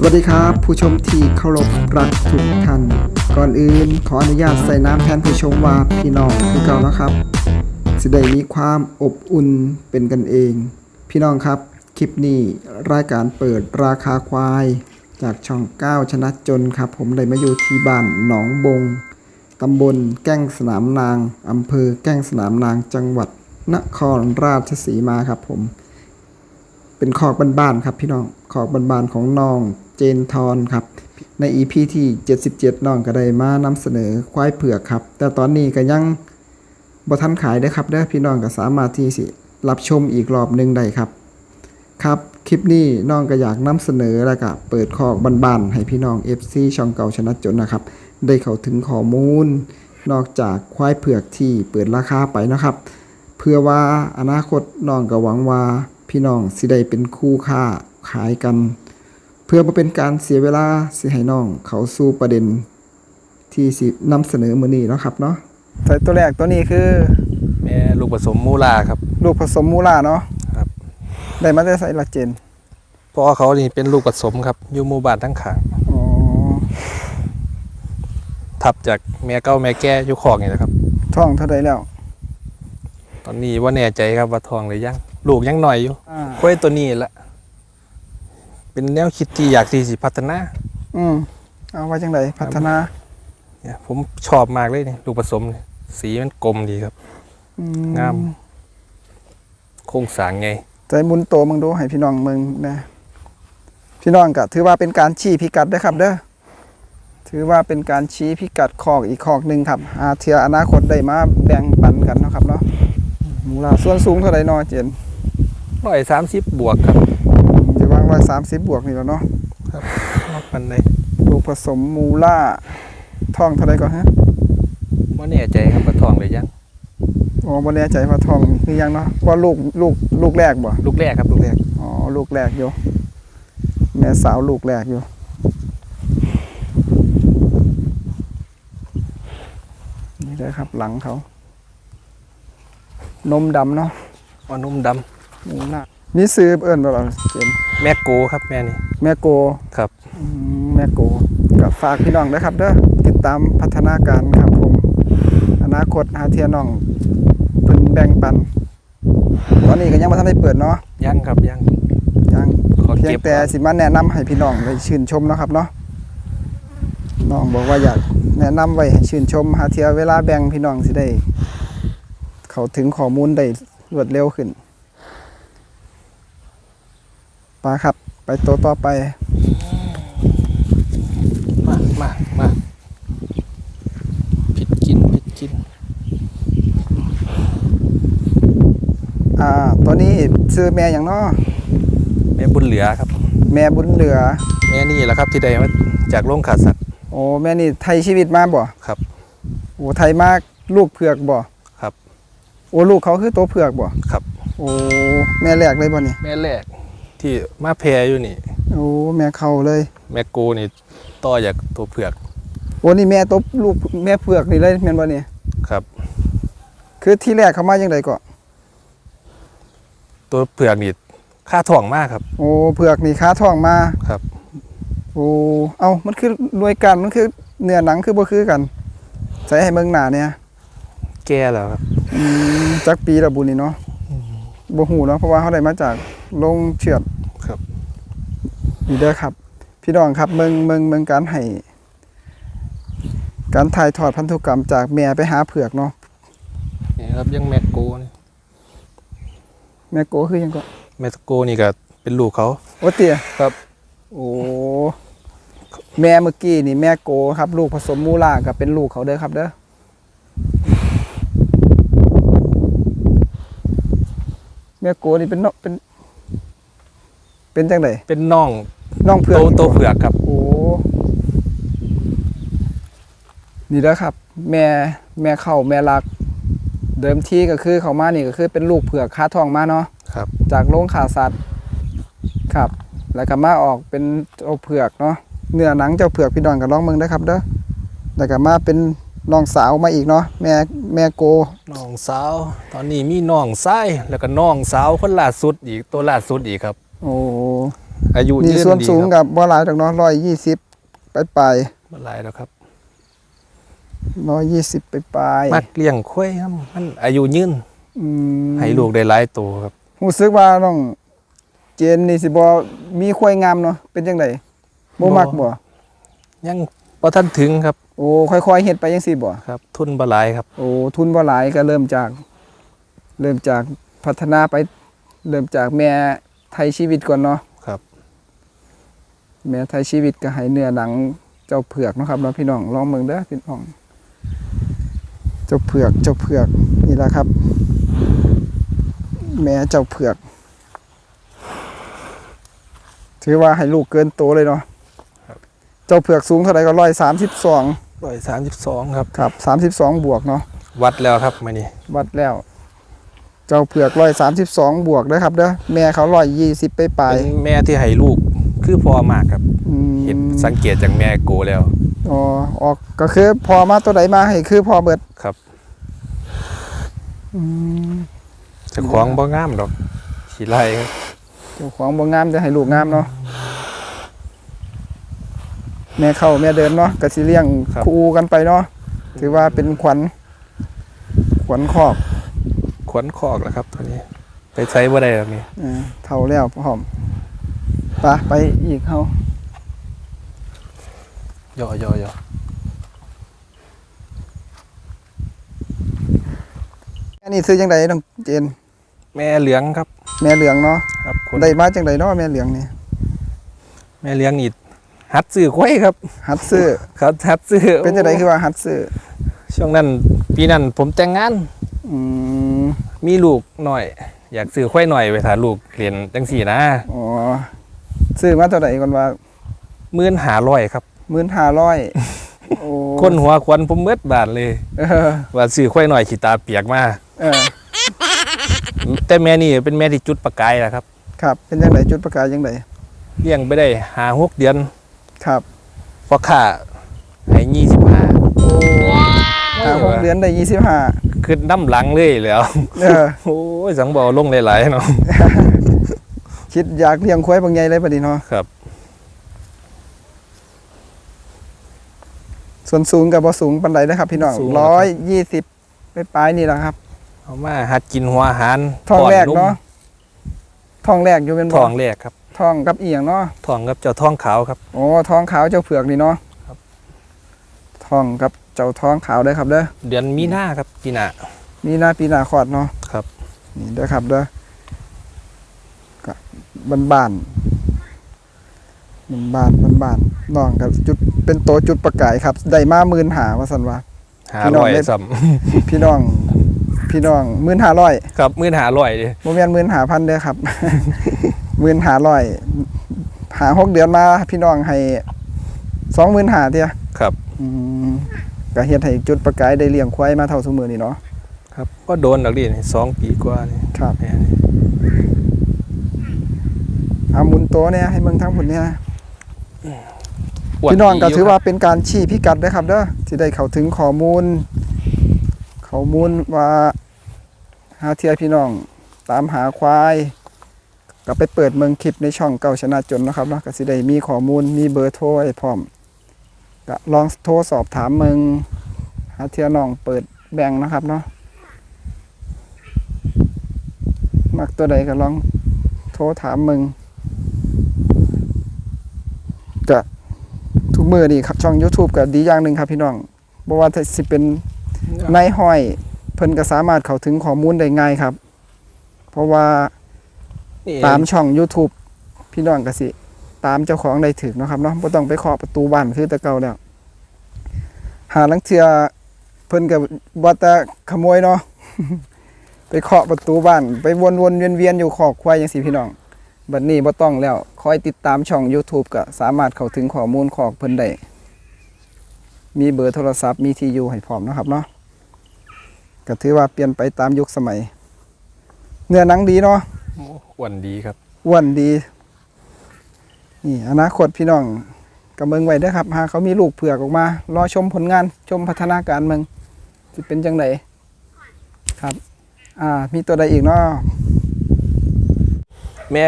สวัสดีครับ ผู้ชมที่เคารพรักทุกท่านก่อนอื่นขออนุญาตใส่น้ำแทนผู้ชมว่าพี่น้องคือเก่าแล้วครับสิได้มีความอบอุ่นเป็นกันเอง พี่น้องครับ คลิปนี้รายการเปิดราคาควาย จากช่อง 9 ชนะจนครับ ผมได้มาอยู่ที่บ้านหนองบงตำบลแก้งสนามนางอำเภอแก้งสนามนางจังหวัดนครราชสีมาครับผม เป็นขอกบ้านๆครับพี่น้องขอกบ้านๆของน้อง เจนทอนครับ ใน EP ที่ 77น้องก็ได้มานำเสนอควายเผือกครับ แต่ตอนนี้ก็ยังบ่ทันขายได้ครับเด้อพี่น้องก็สามารถที่สิรับชมอีกรอบหนึงได้ครับ ครับคลิปนี้น้องก็อยากนำเสนอแล้วก็เปิดคอกบ้านๆให้พี่น้อง FC ช่องเก่าชนะจนนะครับ ได้เข้าถึงข้อมูล นอกจากควายเผือกที่เปิดราคาไปนะครับ เพื่อว่าอนาคตน้องก็หวังว่าพี่น้องสิได้เป็นคู่ค่าขายกัน เพื่อบ่เป็นการเสียเวลาสิให้น้อง เขาสู่ประเด็นที่สินำเสนอมื้อนี้เนาะครับเนาะแต่ตัวแรกตัวนี้คือ แม่ลูกผสมมูลาครับ ลูกผสมมูล่าเนาะครับ ได้มาได้ใส่ละเจนพ่อเขานี่เป็นลูกผสมครับอยู่หมู่บ้านทั้งขางอ๋อทับจากแม่เก้าแม่แก่อยู่คอกนี่แหละครับท้องเท่าใดแล้ว ตอนนี้ว่าแน่ใจครับว่าทองหรือยังลูกยังหน่อยอยู่อ่าค่อยตัวนี้แหละ เป็นแนวคิดที่อยากที่สิพัฒนา อืมเอาไว้จังไดพัฒนาเนี่ยผมชอบมากเลยนี่ลูกผสมนี่สีมันกลมดีครับ อืงาม โครงสร้างไง ใจหมุนโตมึงดูให้พี่น้องมึงนะ พี่น้องก็ถือว่าเป็นการชี้พิกัดเด้อครับ เด้อถือว่าเป็นการชี้พิกัดคอกอีกคอกหนึ่งครับอาเทียอนาคตได้มาแบ่งปันกันเนาะครับเนาะมูลาส่วนสูงเท่าไหร่เนาะเจนร้อยสามสิบบวกครับจะวาง ร้อยสามสิบบวกนี่แล้วเนาะนอกมันในลูกผสมมูล่าทองเท่าไหร่ก่อนฮะว่าแน่ใจครับว่าทองหรือยังอ๋อบ่แน่ใจว่าทองนี่คือยังเนาะว่าลูกลูกลูกแรกบ่ลูกแรกครับลูกแรกอ๋อลูกแรกอยู่แม่สาวลูกแรกอยู่นี่เลยครับหลังเขา นมดำเนาะว่านุ่มดมูล่ามีซื้อเอิ้นบ่ล่ะเจนำ แม่โกครับแม่นี่แม่โกครับอืมแม่โกกับฝากพี่น้องด้วยครับเด้อติดตามพัฒนาการครับผม อนาคตหาเทียน้องเพิ่นแบ่งปัน ตอนนี้ก็ยังบ่ทันได้เปิดเนาะยังครับยังยัง ขอเพียงเก็บแต่สิมาแนะนำให้พี่น้องได้ชื่นชมเนาะครับเนาะน้องบอกว่าอยากแนะนำไว้ให้ชื่นชมหาเทียเวลาแบ่งพี่น้องสิได้ เข้าถึงข้อมูลได้รวดเร็วขึ้น ไปครับ ไปตัวต่อไป มามามาผิดกินผิดกิน อ่า ตัวนี้ซื้อแม่อย่างเนาะแม่บุญเหลือครับ แม่บุญเหลือ แม่นี่แหละครับที่ได้มาจากโรงขาสัตว์โอ้แม่นี่ไทยชีวิตมาบ่ครับ โอ้ไทยมากลูกเผือกบ่ครับ โอ้ลูกเขาคือตัวเผือกบ่ครับ โอ้แม่แรกเลยบ่นี่แม่แรก ที่มาแพรอยู่นี่ โอ้แม่เขาเลย แม่โกนี่ต่อจากตัวเผือกโอ้นี่แม่ตัวลูกแม่เผือกนี่เลยแม่นบ่นี่ครับ คือที่แรกเขามาจังไดก็ตัวเผือกนี่ค่าถ่วงมากครับ โอ้เผือกนี่ขาท้องมา ครับ โอ้เอ้ามันคือหน่วยกันมันคือเนื้อหนังคือบ่คือกัน ใส่ให้เบิ่งหน้าเนี่ยแก่แล้วครับ อืมจักปีละบุญนี่เนาะบ่ฮู้เนาะเพราะว่าเขาได้มาจาก โรงเชือดครับนี่เด้อครับ พี่น้องครับเมืองเมืองเมืองการให้การถ่ายทอดพันธุกรรมจากแม่ไปหาเผือกเนาะนี่ครับยังแม่โกนี่แม่โกคือหยังก็แม่โกนี่ก็เป็นลูกเขาโอ้เตี้ยครับ โอ้แม่เมื่อกี้นี่แม่โกครับ ลูกผสมมูล่ากับเป็นลูกเขาเด้อครับเด้อแม่โกนี่เป็นเนาะเป็น เป็นจังไดเป็นน้องน้องเผืโตอกโตเผือกครับ โอ้นี่แล้วครับ แม่แม่เข้าแม่รัก เดิมทีก็คือเขามานี่ก็คือเป็นลูกเผือกค้าทองมาเนาะครับ จากโรงขาสัตว์ครับ แล้วก็มาออกเป็นเจ้าเผือกเนาะเนื้อหนังเจ้าเผือกพี่ดอนกับร้องเมืองนะครับเด้อแล้วก็มาเป็นน้องสาวมาอีกเนาะแม่แม่โกน้องสาว ตอนนี้มีน้องชายแล้วก็น้องสาวคนล่าสุดอีกตัวล่าสุดอีกครับ โอ้ออายุนี่ยืนส่วนดีสูงครับกับบ่หลายดอกเนาะ120ปลายบ่หลายแล้วครับๆ120ปลายมักเลี้ยงควายครับมันอายุยืนๆอืมให้ลูกได้หลายตัวครับ รู้สึกว่าน้อง เจนนี่สิบ่มีควายงามเนาะเป็นจังไดบ่มักบ่ยังบ่ทันถึงครับโอ้ค่อยๆเฮ็ดไปจังซี่บ่ครับ ทุนบ่หลายครับ โอ้ทุนบ่หลายก็เริ่มจาก เริ่มจากพัฒนาไป เริ่มจากแม่ ไทยชีวิตก่อนเนาะครับ แม่ไทยชีวิตก็ให้เนื้อหนังเจ้าเผือกเนาะครับเนาะพี่น้องลองเบิ่งเด้อพี่น้อง เจ้าเผือกเจ้าเผือกนี่แหละครับ แม่เจ้าเผือก ถือว่าให้ลูกเกินโตเลยเนาะเจ้าเผือกสูงเท่าไหร่ก็ร้อยสามสิบสอง132ครับครับสามสิบสองบวกเนาะวัดแล้วครับมื้อนี้วัดแล้ว เจ้าเผือกร้อยสามสิบสองบวกเด้อครับเด้อแม่เขาร้อยยี่สิบไปปลายเป็นแม่ที่ให้ลูกคือพ่อมากครับ อืมเห็นสังเกตจากแม่โกแล้วอ๋อออกก็คือพอมาตัวใดมาให้คือพอเบิดครับอืมเจะของบ่งามดอกขี้ไล่ครับเจ้าของบ่งามจะให้ลูกงามเนาะแม่เข้าแม่เดินเนาะก็สิเลี้ยงคู่กันไปเนาะถือว่าเป็นขวัญขวัญครอบข วนคอกแล้วครับตัวนี้ ไปใช้บ่ได้แล้วนี่เออเท่าแล้วพร้อมไปะไปอีกเฮาย่อย่อย่ออันนี้ซื้อจังไดน้องเจน แม่เหลืองครับ แม่เหลืองเนาะครับคนได้มาจังไดเนาะแม่เหลืองนี่แม่เหลืองนี่หัดซื้อควายครับ หัดซื้อครับหัดซื้อเป็นจังไดคือว่าหัดซื้อช่วงนั้นปีนั้นผมแต่งงาน อืมมีลูกหน่อย อยากซื้อควายหน่อยไปถาลูกเรียนจังสี่นะอ๋อซื้อมาเท่าไหร่ก่อนว่ามื่นหาร้อยครับ หมื่นห้าร้อยโอ้คนหัวควันผมเบิดบาทเลย เออว่าซื้อควายหน่อยขีตาเปียกมาเออแต่แม่นี่เป็นแม่ที่จุดประกายแหละครับครับ เป็นจังไดจุดประกายจังไดเลี้ยงไปได้หาหกเดือนครับพอค่าให้ยี่สิบห้าห้าหกเดือนได้ยี่สิบห้า คือน้ำหลังเลยแหล้วเออ โอ้ยสังบอลงหลายๆเนาะคิดอยากเลี้ยงควายบางใหญ่เลยปะดิเนาะครับ ส่วนสูงกับบ่สูงปันไดนะครับ พี่น้องสูงร้อยยี่สิบไปปลายๆนี่แหละครับเอามาหัดกินหัวอาหารทองแรกป้เนาะทองแรกอยู่เป็นมบ่ทองแรกครับทองกับเอียงเนาะ ทองกับเจ้าทองขาวครับ โอ้ทองขาวเจ้าเผือกนี่เนาะครับ ทองกับ เจ้าทองขาวเด้อครับเด้อเดือนมีนาครับปีหน้ามีหน้าปีหน้าคลอดเนาะครับ นี่เด้อครับเด้อก็บ้านๆบ้านๆบ้านๆน้องครับจุดเป็นโตจุดประกายครับได้มาหมื่นหาว่าซั่นว่าหาพี่น้องร้อยได้ซ้พี่น้อง พี่น้องหมื่นห้าร้อยำครับมื่นหาร้อยเลยโมเมนหมื่นหาพันเด้อครับหมื่นหาร้อยหาหกเดือนมาพี่น้องให้สองหมื่นหาเทียครับ อืม ก็เฮ็ดให้จุดประกายได้เลี้ยงควายมาเท่าสมือนี่เนาะครับก็โดนดอกดินี่สองปีกว่านี่ครับแม่นี่เอาหมุนโตเนี่ยให้เมืองทั้งผลเนี่ยวดพี่น้องก็ดียู่ถือคว่ารับเป็นการชี้พิกัดนะครับเด้อที่ได้เข้าถึงข้อมูลข้อมูลว่าหาเทียพี่น้องตามหาควาย ก็ไปเปิดเมืองคลิปในช่องเก่าชนะจนนะครับเนาะก็สิได้มีข้อมูลมีเบอร์โทรให้พร้อม ก็ลองโทรสอบถามเมืองหาเทียน้องเปิดแบ่งนะครับเนาะมักตัวใดก็ลองโทรถามเมืองก็ทุกมือนี่ครับช่อง YouTube ก็ดีอย่างหนึ่งครับพี่น้องบ่ว่าจะสิเป็นในายห้อยเพิ่นก็สามารถเข้าถึงข้อมูลได้ง่ายครับ เพราะว่านี่ตามช่อง YouTube พี่น้องก็สิ ตามเจ้าของได้ถึกเนาะครับเนาะบ่ต้องไปเคาะประตูบ้านคือแต่เก่าแล้ว หาลังเทื่อเพิ่นก็บ่แต่ขโมยเนาะไปเคาะประตูบ้าน ไปวนๆเวียนๆอยู่ขอกควายจังซี่พี่น้องบัดนี้บ่ต้องแล้วคอยติดตามช่อง YouTube ก็สามารถเข้าถึงข้อมูลขอกเพิ่นได้มีเบอร์โทรศัพท์มีที่อยู่ให้พร้อมเนาะครับเนาะก็ถือว่าเปลี่ยนไปตามยุคสมัย เนื้อหนังดีเนาะโอ้อ้วนดีครับอ้วนดี นี่อนาคตพี่น้องกับเมืองไว้เด้อครับหากเขามีลูกเผือกออกมา รอชมผลงานชมพัฒนาการเมืองจะเป็นจังไดครับ อ่า มีตัวใดอีกเนาะแม่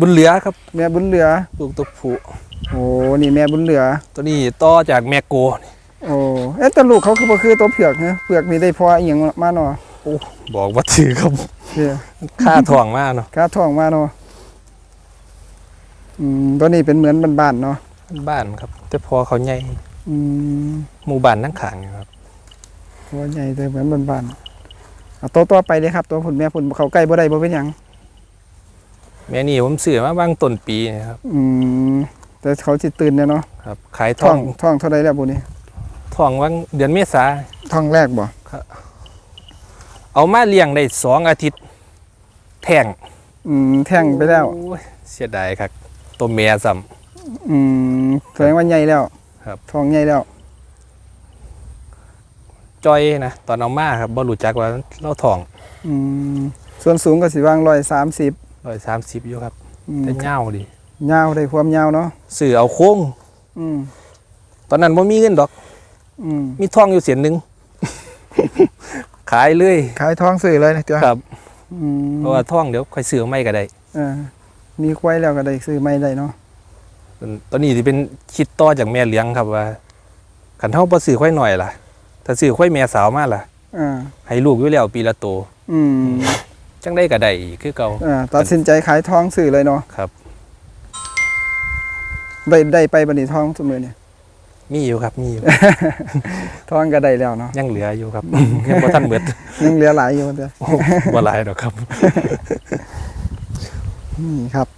บุญเหลือครับ แม่บุญเหลือลูกตัวผู้โอ้นี่แม่บุญเหลือ ตัวนี้ต่อจากแมโกนี่โอ้เอ๊ะแต่ลูกเขาคือบ่คือตัวเผือกนะเผือกนี่ได้พออีหยังมาเนาะโอ้บอกว่าถือครับ เด้อค่าทองมากเนาะ กาทองมาเนาะ อืมตัวนี้เป็นเหมือนบ้านๆเนาะบ้านครับ แต่พอเขาใหญ่อืมหมู่บ้านนั่งขางอยู่ครับ ตัวใหญ่แต่เหมือนบ้านๆเอาตัวต่อไปเลยครับ ตัวผุนแม่ผุนเขาใกล้บ่ได้บ่เป็นหยังแม่นี่ผมซื้อมาบางต้นปีนะครับ อืมแต่เขาสิตื่นเนี่ยเนาะครับ ขายทท้อองงท้องเท่าไรแล้วบุนี่ทองวังเดือนเมษาท้องแรกบ่เอามาเลี้ยงได้สองอาทิตย์แท่งอืมแท่งไปแล้วโอ้ยเสียดายครับ ตัวเมียซ้อืมแสดงว่าใหญ่แล้วครับท้องใหญ่แล้วำจอยนะตอนเอามาครับบ่รู้จักว่าเราทองอืมส่วนสูงก็สิวางร้อยสามสิบร้อยสามสิบอยู่ครับแต่เงาวดียาวได้ความยาวเนาะซื้อเอาโค้ง อืมตอนนั้นบ่มีเงินดอก อืมมีทองอยู่เสียนหนึ่ง ขายเลยขายท้องสื่อเลยนะเจ้าครับอืมเพราะว่าทองเดี๋ยวค่อยซื้อไม่ก็ได้ เออ มีควายแล้วก็ได้ซื้อไม่ได้เนาะตอนนี้ที่เป็นคิดต่อจากแม่เลี้ยงครับว่าขันเท่าบ่ซื้อค่อยหน่อยล่ะ ถ้าซื้อค่อยแม่สาวมาล่ะอ่าให้ลูกอยู่แล้วปีละโตอืมจังได้ก็ได้อีกคือเก่าอ่าตัดสินใจขายท้องสื่อเลยเนาะครับได้ได้ไปบัดนี้ท้องเสมอเนี่ย มีอยู่ครับมีอยู่ท้องก็ได้แล้วเนาะยังเหลืออยู่ครับยังบ่ทันเบิดยังเหลือหลายอยู่เด้อโอ้บ่หลายดอกครับ นี่ครับ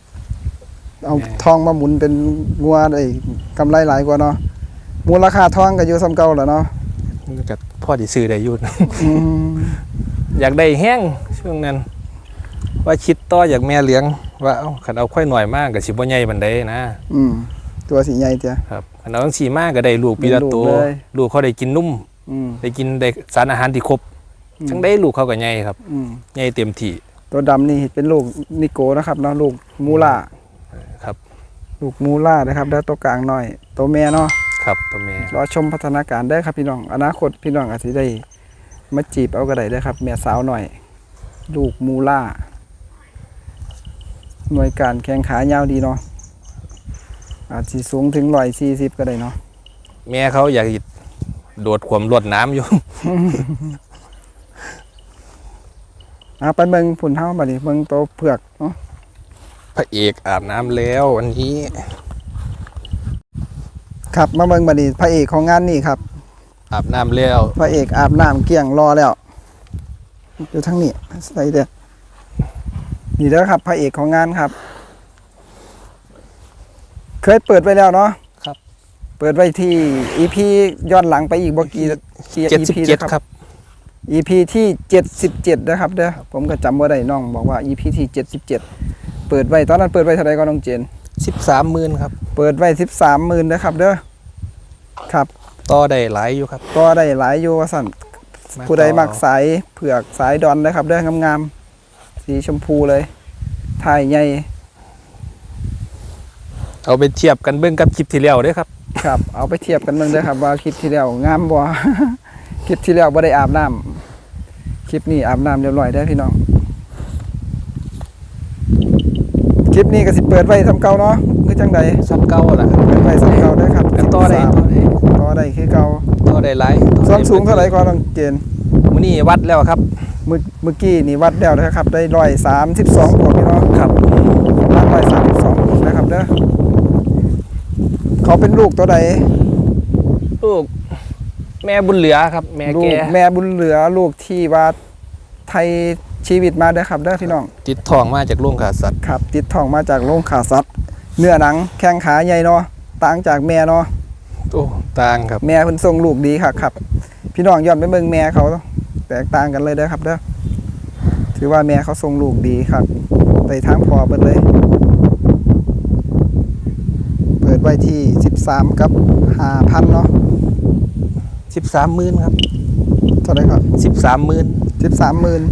เอาแหม่ทองมาหมุนเป็นงัวได้กำไรหลายกว่าเนาะมูลค่าทองก็อยู่ซ้ำเก่าแหล้วเนาะก็พอดีซื้อได้อยู่อืมอยากได้แห้งช่วงนั้น ว่าคิดต่ออยากแม่เลี้ยง ว่าเอ้าคันเอาค่อยหน่อยมากก็สิบ่ใหญ่ปานใดนะอืมตัวสีใหญ่เจ้ะครับคันเอาจังซี่มากก็ได้ลูกปีละโตเป็นลูกเลยลูกเขาได้กินนุ่มอืมได้กินได้สารอาหารที่ครบจังได้ลูกเขาก็ใหญ่ครับอืมใหญ่เต็มที่ ตัวดำนี่เป็นลูกนิโกนะครับเนาะลูกมูล่าครับลูกมูล่านะครับแล้วตัวกลางหน่อย ตัวแม่เนาะครับตัวแม่รอชมพัฒนาการได้ครับพี่น้องอนาคตพี่น้องอาจจะได้มาจีบเอาก็ได้เด้อครับแม่สาวหน่อย ลูกมูล่าหน่วยการแข้งขายาวดีเนาะอาจจะสูงถึงร้อยสี่สิบก็ได้เนาะแม่เขาอยากโดดความรวดน้ำอยู่ อะไปเบิ่งผุนเท้าบัดนี้เบิ่งตัวเผือกเนาะพระเอกอาบน้ำแล้ววันนี้ ครับมาเบิ่งบัดนี้พระเอกของงานนี่ครับ อาบน้ำแล้ว พระเอกอาบน้ำเกลี้ยงรอแล้วอยู่ทั้งนี้ใส่เด้อนี่เด้อครับ พระเอกของงานครับ เคยเปิดไว้แล้วเนาะครับ เปิดไว้ที่ EP ย้อนหลังไปอีกบ่กี่กี่เจ็ดสิบ EP เจ็ดนะครับ EP ที่ 77 นะครับเด้อผมก็จำบ่ได้น้องบอกว่า EP ที่ 77 เปิดไว้ตอนนั้นเปิดไว้เท่าไหร่ก็น้องเจนสิบสามหมื่นครับ เปิดไว้ 13,000นะครับเด้อครับต่อได้หลายอยู่ครับ ก็ได้หลายอยู่ว่าสั่นผู้ใดมักสายเผือกสายดอนนะครับเด้องามๆสีชมพูเลยถ่ายใหญ่เอาไปเทียบกันเบิ่งกับคลิปที่แล้วเด้อครับ ครับ เอาไปเทียบกันเบิ่งเด้อครับว่าคลิปที่แล้วงามบ่ คลิปที่แล้วบ่ได้อาบน้ำคลิปนี้อาบน้ำเรียบร้อยได้อพี่น้องคลิปนี้ก็สิเปิดไว้ทำเก่าเนาะคือจังใดซ้ำเก่าล่ะครับเปิดไว้สำเก่าเด้อครับกันต่อได้13ต่อได้ต่อได้คือเก่าต่อได้หลายต่อได้ส่วนสูงเท่าไหร่ก็ต้องเจนมื้อนี้วัดแล้วครับเมื่อเมื่อกี้นี่วัดแล้วนะครับ ได้ร้อยสามสิบสองบวกพี่น้องครับร้านร้อยสามสิบสองบวกนะครับเด้อเขาเป็นลูกตัวใดลูก แม่บุญเหลือครับ แม่ลูแกกแม่บุญเหลือลูกที่ว่าไทยชีวิตมาเด้อครับเด้อพี่น้องติดทองมาจากโรงฆ่าสัตว์ครับ ติดท้องมาจากโรงขาสัตว์เนื้อหนังแข้งขาใหญ่เนาะต่างจากแม่เนาะโอ้ต่างครับ แม่เพิ่นส่งลูกดีครับครับ พี่น้องย้อนไปเบิ่งแม่เขาแตกต่างกันเลยเด้อครับเด้อถือว่าแม่เขาส่งลูกดีครับไปทางพอเบิดเลย เปิดไว้ที่ 13 กับ5,000เนาะ 13หมื่นครับเท่าไหร่ครับ13หมื่น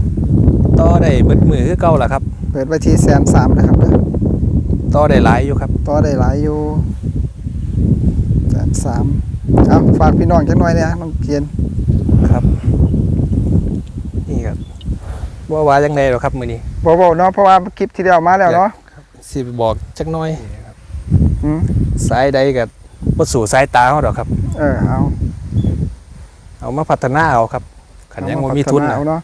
13,000ต่อได้เบิดมือคือเก่าล่ะครับ เปิดไว้ที่แสนสามนะครับเด้อต่อได้หลายอยู่ครับต่อได้หลายอยู่แสนสามเอาฝากพี่น้องจังหน่อยเนี่ยน้องเกียนครับ นี่ครับว่าว่าจังไดหรอครับมื้อนี้บ่ๆเนาะเพราะว่าคลิปที่แล้วมาแล้วเนาะคสิบอกจักหน้อยอืมสายใดกับบ่สู่สายตาเขาดอกครับ เออเอา เอามาพัฒนาเอาครับขันยังบ่มีทุนเอานะเนาะ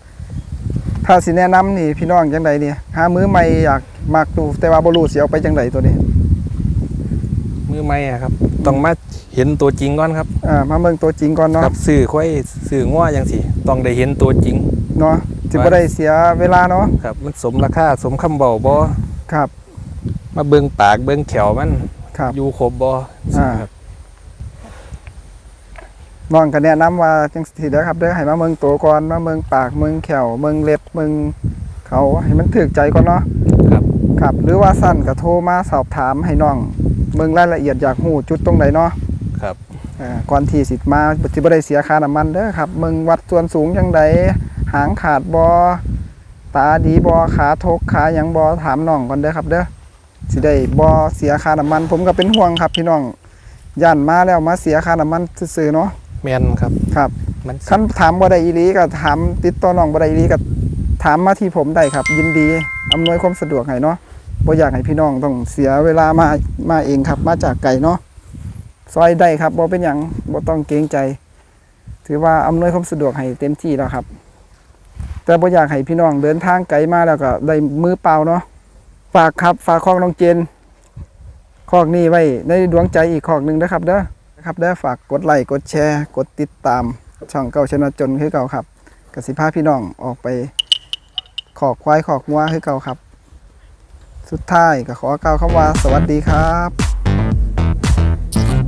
ถ้าสิแนะนำนี่พี่น้องจังใดเนี่ยหามือใหม่อยากมักดูแต่ว่าบ่รู้สิเอาไปจังใดตัวนี้ มือใหม่อะครับ ต้องมาเห็นตัวจริงก่อนครับอ่ามาเบิ่งตัวจริงก่อนเนาะครับซื้อค่อยซื้อง้อจังสิต้องได้เห็นตัวจริงเนาะสิบ่ได้เสียเวลาเนาะครับ มันสมราคาสมคำเบาบ่ครับ มาเบิ่งปากเบิ่งแขวมันครับอยู่ครบบ่อ่าครับ น้องก็แนะนำว่าจังซี่เด้อครับเด้อให้มาเบิ่งตัวก่อนมาเบิ่งปากเบิ่งแขวเบิ่งเล็บเบิ่งเขาให้มันถูกใจก่อนเนาะครับครับ หรือว่าสั้นก็โทรมาสอบถามให้น้องเบิ่งรายละเอียดอยากฮู้จุดตรงใดเนาะครับอ่าก่อนที่สิมาสิบ่ได้เสียค่าน้ำมันเด้อครับมึงวัดส่วนสูงจังใดหางขาดบ่ตาดีบ่ขาทกขาหยังบ่ถามน้องก่อนเด้อครับเด้อสิได้บ่เสียค่าน้ำมัน ผมก็เป็นห่วงครับพี่น้องย่านมาแล้วมาเสียค่าน้ำมันซื่อๆเนาะ แม่นครับครับมันคันถามบ่ได้อีหลีก็ถามติดต่อน้องบ่ได้อีหลีก็ถามมาที่ผมได้ครับ ยินดีอำนวยความสะดวกให้เนาะบ่อยากให้พี่น้องต้องเสียเวลามามาเองครับ มาจากไกลเนาะซอยได้ครับบ่เป็นหยังบ่ต้องเกรงใจ ถือว่าอำนวยความสะดวกให้เต็มที่แล้วครับ แต่บ่อยากให้พี่น้องเดินทางไกลมาแล้วก็ได้มือเปล่าเนาะฝากครับ ฝากคอกน้องเจนคอกนี้ไว้ในดวงใจอีกคอกหนึ่งนะครับเด้อ นะครับได้ฝากกดไลค์กดแชร์กดติดตาม ช่องเก่าชนะจนคือเก่าครับกสิภาพี่น้องออกไปขอกควายขอกงัวคือเก่าครับ สุดท้ายก็ขอเก่าวคำว่าสวัสดีครับ